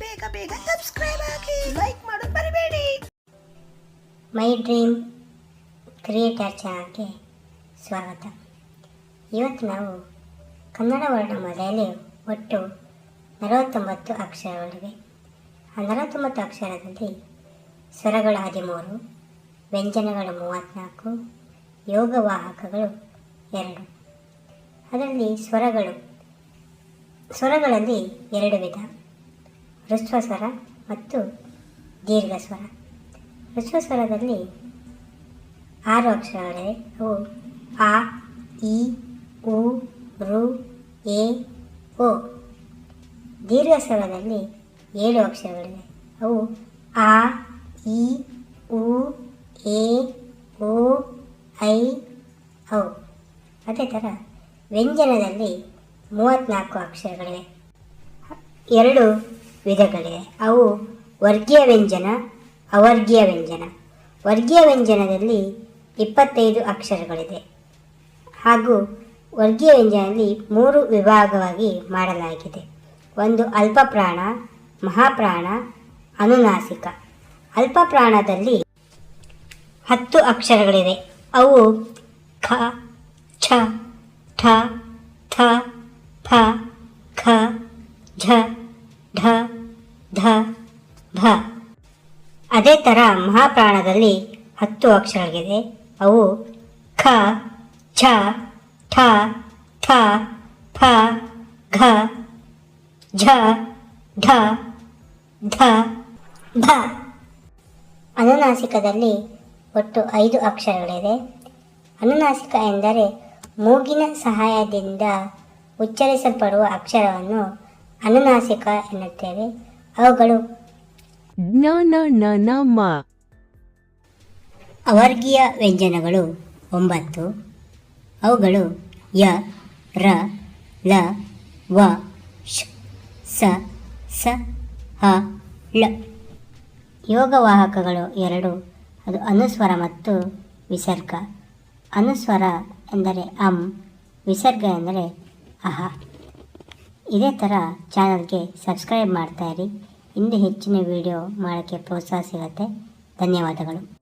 ಬೇಗ ಬೇಗ ಸಬ್ಸ್ಕ್ರೈಬ್ ಆಗಿ ಲೈಕ್ ಮಾಡೋದು ಮರಿಬೇಡಿ. ಮೈ ಡ್ರೀಮ್ ಕ್ರಿಯೇಟರ್ ಚಾನಲ್ಗೆ ಸ್ವಾಗತ. ಇವತ್ತು ನಾವು ಕನ್ನಡ ವರ್ಣಮಾಲೆಯಲ್ಲಿ ಒಟ್ಟು ನಲವತ್ತೊಂಬತ್ತು ಅಕ್ಷರಗಳಿವೆ. ಆ ನಲವತ್ತೊಂಬತ್ತು ಅಕ್ಷರದಲ್ಲಿ ಸ್ವರಗಳು ಹದಿಮೂರು, ವ್ಯಂಜನಗಳು ಮೂವತ್ತ್ನಾಲ್ಕು ಯೋಗವಾಹಕಗಳು ಎರಡು. ಅದರಲ್ಲಿ ಸ್ವರಗಳು, ಸ್ವರಗಳಲ್ಲಿ ಎರಡು ವಿಧ. ಹೃಸ್ವ ಸ್ವರ ಮತ್ತು ದೀರ್ಘಸ್ವರ ಸ್ವರ. ಹೃಸ್ವ ಸ್ವರದಲ್ಲಿ ಆರು ಅಕ್ಷರಗಳಿವೆ. ಅವು ಆ, ಇ, ಉ, ರು, ಎ, ಓ. ದೀರ್ಘ ಸ್ವರದಲ್ಲಿ ಏಳು ಅಕ್ಷರಗಳಿವೆ. ಅವು ಆ, ಇ, ಉ, ಎ, ಓ, ಐ, ಔ. ಅದೇ ಥರ ವ್ಯಂಜನದಲ್ಲಿ ಮೂವತ್ತ್ನಾಲ್ಕು ಅಕ್ಷರಗಳಿವೆ. ಎರಡು ವಿಧಗಳಿವೆ ಅವು ವರ್ಗೀಯ ವ್ಯಂಜನ, ಅವರ್ಗೀಯ ವ್ಯಂಜನ. ವರ್ಗೀಯ ವ್ಯಂಜನದಲ್ಲಿ ಇಪ್ಪತ್ತೈದು ಅಕ್ಷರಗಳಿದೆ. ಹಾಗೂ ವರ್ಗೀಯ ವ್ಯಂಜನದಲ್ಲಿ ಮೂರು ವಿಭಾಗವಾಗಿ ಮಾಡಲಾಗಿದೆ. ಒಂದು ಅಲ್ಪಪ್ರಾಣ, ಮಹಾಪ್ರಾಣ, ಅನುನಾಸಿಕ. ಅಲ್ಪಪ್ರಾಣದಲ್ಲಿ ಹತ್ತು ಅಕ್ಷರಗಳಿವೆ. ಅವು ಖ, ಛ, ಠ, ಥ, ಫ, ಖ, ಝ ಭ ಅದೇ ಥರ ಮಹಾಪ್ರಾಣದಲ್ಲಿ ಹತ್ತು ಅಕ್ಷರಗಳಿದೆ. ಅವು ಖ, ಛ, ಠ, ಥ, ಫ, ಘ, ಝ, ಢ, ಧ ಭ ಅನುನಾಸಿಕದಲ್ಲಿ ಒಟ್ಟು ಐದು ಅಕ್ಷರಗಳಿದೆ. ಅನುನಾಸಿಕ ಎಂದರೆ ಮೂಗಿನ ಸಹಾಯದಿಂದ ಉಚ್ಚರಿಸಲ್ಪಡುವ ಅಕ್ಷರವನ್ನು ಅನುನಾಸಿಕ ಎನ್ನುತ್ತೇವೆ. ಅವುಗಳು ಜ್ಞ ನ ಮ. ಅವರ್ಗೀಯ ವ್ಯಂಜನಗಳು ಒಂಬತ್ತು. ಅವುಗಳು ಯ, ರ, ಲ, ವ ಶ್ ಸ ಸ, ಹ, ಳ. ಯೋಗವಾಹಕಗಳು ಎರಡು. ಅದು ಅನುಸ್ವರ ಮತ್ತು ವಿಸರ್ಗ. ಅನುಸ್ವರ ಎಂದರೆ ಅಂ, ವಿಸರ್ಗ ಎಂದರೆ ಅಹ. ಇದೇ ಥರ ಚಾನಲ್ಗೆ ಸಬ್ಸ್ಕ್ರೈಬ್ ಮಾಡ್ತಾಯಿರಿ ಇಂದು ಹೆಚ್ಚಿನ ವಿಡಿಯೋ ಮಾಡೋಕ್ಕೆ ಪ್ರೋತ್ಸಾಹ ಸಿಗುತ್ತೆ. ಧನ್ಯವಾದಗಳು.